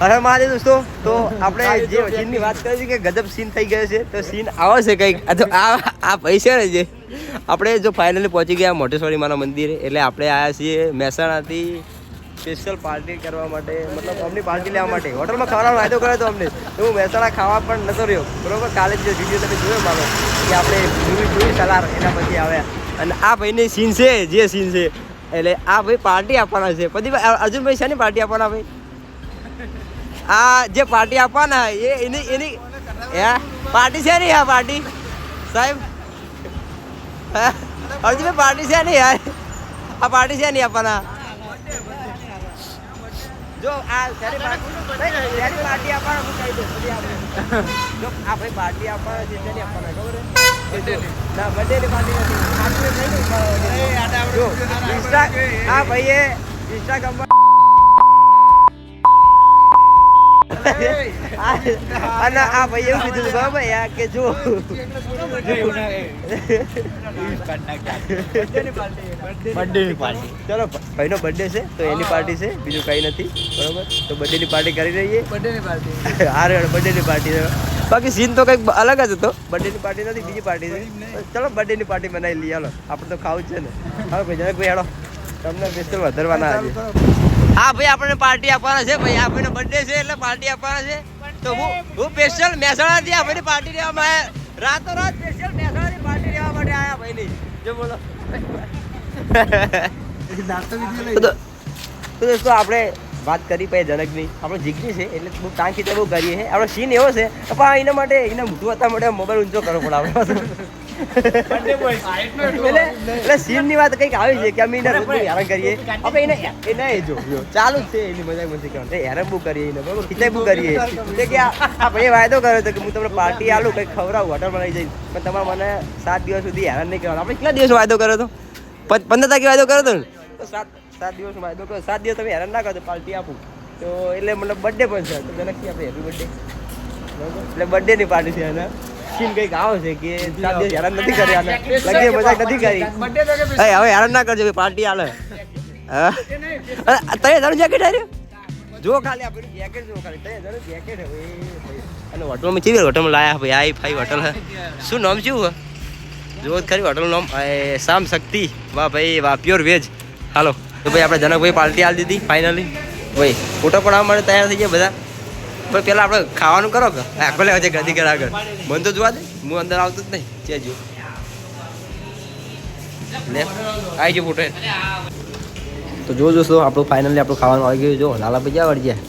હવે મારે દોસ્તો, તો આપણે જે સીનની વાત કરી હતી કે ગજબ સીન થઈ ગયો છે, તો સીન આવે છે કંઈક. આ આ પૈસા ને જે આપણે જો ફાઇનલી પહોંચી ગયા મોટેશ્વરી માના મંદિરે, એટલે આપણે આવ્યા છીએ મહેસાણાથી સ્પેશિયલ પાર્ટી કરવા માટે, મતલબ અમની પાર્ટી લેવા માટે. હોટલમાં ખાવાનો વાયદો કર્યો હતો અમને. તો હું મહેસાણા ખાવા પણ નતો રહ્યો. બરોબર? કાલે જે વીડિયો તમે જોયો મારો, કે આપણે મૂવી જોઈ સલાર એના પછી આવ્યા. અને આ ભાઈની સીન છે, જે સીન છે. એટલે આ ભાઈ પાર્ટી આપવાના છે. પછી અર્જુનભાઈ શાની પાર્ટી આપવાના ભાઈ? આ જે પાર્ટી આપવાના એ એની એની હે? પાર્ટી છે ને આ પાર્ટી? સાહેબ? અર્જુનભાઈ પાર્ટી છે ને યાર? આ પાર્ટી છે નહીં આપવાના? જો આ પાર્ટી આપવાના હું કહી દઉં જો આ ભાઈ પાર્ટી આપવાના છે શેની આપવાના ખબર ના બર્થડેની પાર્ટી નથી. આ ભાઈએ ઇન્સ્ટાગ્રામમાં અને આ ભાઈ એવું કીધું ખબર યાર કે જો બર્થડે પાર્ટી ચલો ભાઈનો બર્થડે છે તો એની પાર્ટી છે બીજું કંઈ નથી બરોબર? તો બર્થડેની પાર્ટી કરી રહીએ બર્થડે પાર્ટી હારે બર્થડેની પાર્ટી બાકી સીન તો કંઈક અલગ જ હતો. બર્થડેની પાર્ટી નથી બીજી પાર્ટી છે. ચલો બર્થડેની પાર્ટી બનાવી લઈએ હાલો. આપણે તો ખાવું જ છે ને. હા ભાઈ જરાક ભાઈ હેડો તમને સ્પેશિયલ વધારવાના આજે. હા, ભાઈ, આપણને પાર્ટી આપવાના છે, ભાઈ, આપણને બર્થડે છે એટલે પાર્ટી આપવાના છે. તો હું હું સ્પેશિયલ મહેસાણાથી આપણને પાર્ટી લેવામાં આવ્યા રાતો રાત સ્પેશિયલ મહેસાણાની પાર્ટી લેવા માટે આયા ભાઈ ની જો બોલો. તો દોસ્તો, આપણે વાત કરી પછી જનકની. આપણે જીગરી છે, એટલે બહુ ખીચા બહુ કરીએ આપણે સીન એવો છે, પણ એના માટે, એના મૂઠું હતા માટે મોબાઈલ ઊંચો કરવો પડે આપણે. એટલે એટલે સીનની વાત કંઈક આવી છે કે અમે એને હેરાન કરીએ. આપણે એને એને એ જો જો ચાલુ જ છે એની મજાક મસ્તી કરવાનું. હેરાન બહુ કરીએ એને બરાબર? ખીચાઈ કરીએ. એટલે કે આ આ વાયદો કર્યો હતો કે હું તમને પાર્ટી આલું કઈ ખવડાવું હોટલમાં લઈ જઈશ. પણ તમારે મને સાત દિવસ સુધી હેરાન નહીં કરવાનું. આપણે કેટલા દિવસ વાયદો કર્યો હતો પંદર તારીખે વાયદો કર્યો હતો ને? તો સાત સાત દિવસ વાયદો કર્યો. સાત દિવસ તમે હેરાન ના કરો તો પાર્ટી આપું. તો એટલે મતલબ બર્થડે પણ છે. તો નક્કી આપણે હેપી બર્થડે એટલે બર્થડેની પાર્ટી છે અને સીન કંઈક આવે છે કે ચાર દિવસ હેરાન નથી કર્યા લગી મજાક નથી કરી એ હવે હેરાન ના કરજો ભાઈ પાર્ટી આલે તને તારું જેકેટ હાર્યું જો ખાલી આપણું જેકેટ જો ખાલી તને તારું જેકેટ હવે એ ભાઈ. અને હોટલમાં ચીવી હોટલમાં લાયા ભાઈ આઈ ફાઈ હોટલ શું નામ શું જો ખરી હોટલનું નામ એ, શામ શક્તિ વાહ ભાઈ વાહ પ્યોર વેજ હાલો તો ભાઈ આપણે જનકભાઈ પાર્ટી આલી દીધી ફાઇનલી ભાઈ ફોટો પણ આવવા માટે તૈયાર થઈ ગયા બધા પણ પેલા આપણે ખાવાનું કરો કે? આખો લેવા છે ગદી ઘર આગળ. મને તો જોવા દે હું અંદર આવતો જ નહીં છે જો લે આવી ગયો ફોટો. તો જો દોસ્તો આપણું ફાઇનલી આપણું ખાવાનું આવી ગયું. જો લાલાભાઈ ક્યાં વળી ગયા?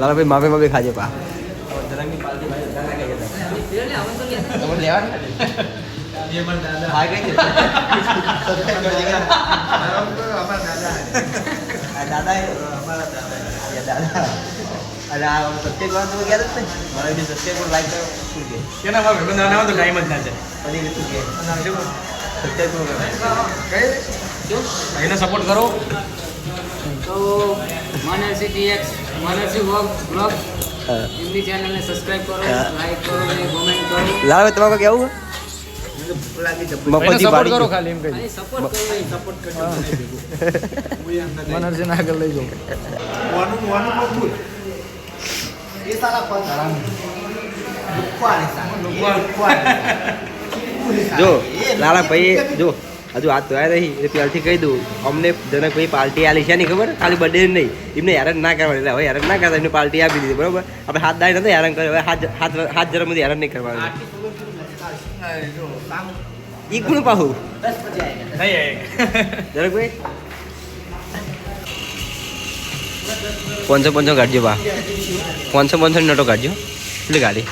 લાલાભાઈ માફે માફી ખાજે પા. કેના ભાવે બંધ ના તો ટાઈમ જ ના છે એને સપોર્ટ કરો. તો માનસી ટીએક્સ માનસી વોગ બ્લોગ. એમની ચેનલને સબસ્ક્રાઇબ કરો લાઈક કરો અને કોમેન્ટ કરો. લાલાભાઈ તમારે કેવું? સપોર્ટ કરો ખાલી એમ કહી સપોર્ટ કરો સપોર્ટ કરજો મનરજી આગળ લઈ જાઓ જો લાલાભાઈ જો હજુ હાથ ધોયા નહીં એટલે પહેલથી કહી દઉં અમને જનકભાઈ પાર્ટી આલી છે નહીં ખબર ખાલી બર્થડે નહીં એમને હેરાન ના કરવાની એટલે હવે હેરાન ના કરતા એમને પાર્ટી આપી દીધી બરોબર આપણે હાથ દાય નથી હેરાન કર્યો હવે હાથ હાથ હાથ જરા હેરાન નહીં કરવાનું ઈ કોણ પાહું જનકભાઈ પાંચસો પાંચસો કાઢજો બા. પાંચસો પાંચસો નોટો કાઢજો. એટલે ગાડી.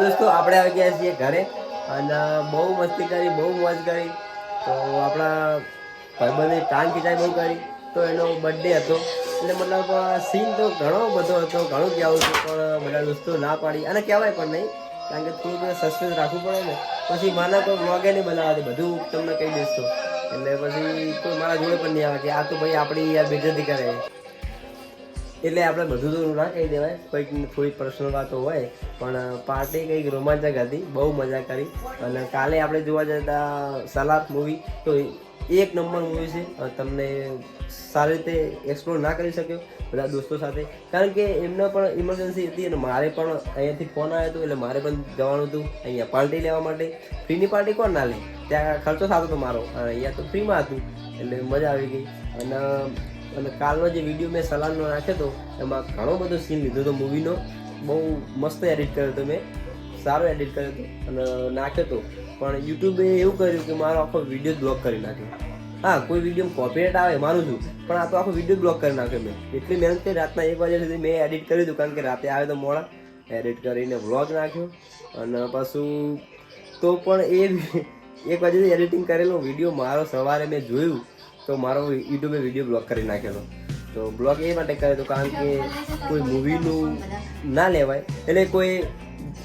દોસ્તો, આપણે આવી ગયા છીએ ઘરે અને બહુ મસ્તી કરી, બહુ મોજ કરી. તો આપણા ભાઈબંધે ટાંગ ખીચાઈ બહુ કરી. તો એનો બર્થડે હતો. એટલે મતલબ સીન તો ઘણો બધો હતો, ઘણું કહેવું હતું, પણ બધા દોસ્તો ના પાડી. અને કહેવાય પણ નહીં, કારણ કે થોડુંક સસ્પેન્સ રાખવું પડે ને. પછી માના કોઈ વ્લોગે નહીં બનાવવા બધું તમને કહી દેશો એટલે પછી કોઈ મારા જોડે પણ નહીં આવે કે આ તો ભાઈ આપણી યાર બેજતી કરે. એટલે આપણે બધું તો ના કહી દેવાય, કોઈક થોડી પર્સનલ વાતો હોય, પણ પાર્ટી કંઈક રોમાંચક હતી, બહુ મજા કરી. અને કાલે આપણે જોવા જતા સલાદ મૂવી તો એક નંબર મૂવી છે. તમને સારી રીતે એક્સપ્લોર ના કરી શક્યો બધા દોસ્તો સાથે. કારણ કે એમને પણ ઇમરજન્સી હતી અને મારે પણ અહીંયાથી ફોન આવ્યો હતો એટલે મારે પણ જવાનું હતું. અહીંયા પાર્ટી લેવા માટે. ફ્રીની પાર્ટી કોણ ના લે? ત્યાં ખર્ચો થતો હતો મારો. અને અહીંયા તો ફ્રીમાં હતું. એટલે મજા આવી ગઈ. અને અને કાલનો જે વીડિયો મેં સલાનનો નાખ્યો હતો, એમાં ઘણો બધો સીન લીધો હતો મૂવીનો બહુ મસ્ત એડિટ કર્યો હતો મેં. સારો એડિટ કર્યો હતો. અને નાખ્યો હતો. પણ યુટ્યુબે એવું કર્યું કે મારો આખો વીડિયો બ્લોક કરી નાખ્યો હા, કોઈ વીડિયો કોપીરાઇટ આવે મારું છું, પણ આ તો આખો વીડિયો બ્લોક કરી નાખ્યો મેં. એટલી મહેનત કરી, રાતના એક વાગ્યા સુધી મેં એડિટ કર્યું હતું કારણ કે રાતે આવે તો મોડા. એડિટ કરીને વ્લોગ નાખ્યો, અને પાછું તો પણ એ એક વાગે એડિટિંગ કરેલો વીડિયો મારો સવારે મેં જોયું, તો મારો યુટ્યુબે વીડિયો બ્લોક કરી નાખેલો. તો બ્લોગ એ માટે કર્યો હતો કારણ કે કોઈ મૂવીનું ના લેવાય, એટલે કોઈ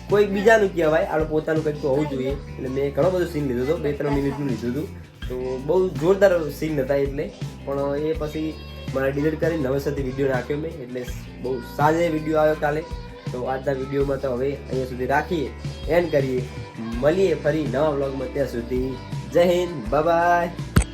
કોઈ બીજાનું કહેવાય આપણે પોતાનું કંઈક તો હોવું જોઈએ. એટલે મેં ઘણો બધો સીન લીધો હતો બે ત્રણ મિનિટનું લીધું હતું. તો બહુ જોરદાર સીન હતા એટલે. પણ એ પછી મારે ડિલીટ કરીને નવેસરથી વીડિયો નાખ્યો મેં એટલે બહુ સાંજે વીડિયો આવ્યો કાલે. તો આજના વિડીયોમાં તો હવે અહીંયા સુધી રાખીએ એન્ડ કરીએ. મળીએ ફરી નવા વ્લોગમાં ત્યાં સુધી. જય હિન્દ બાય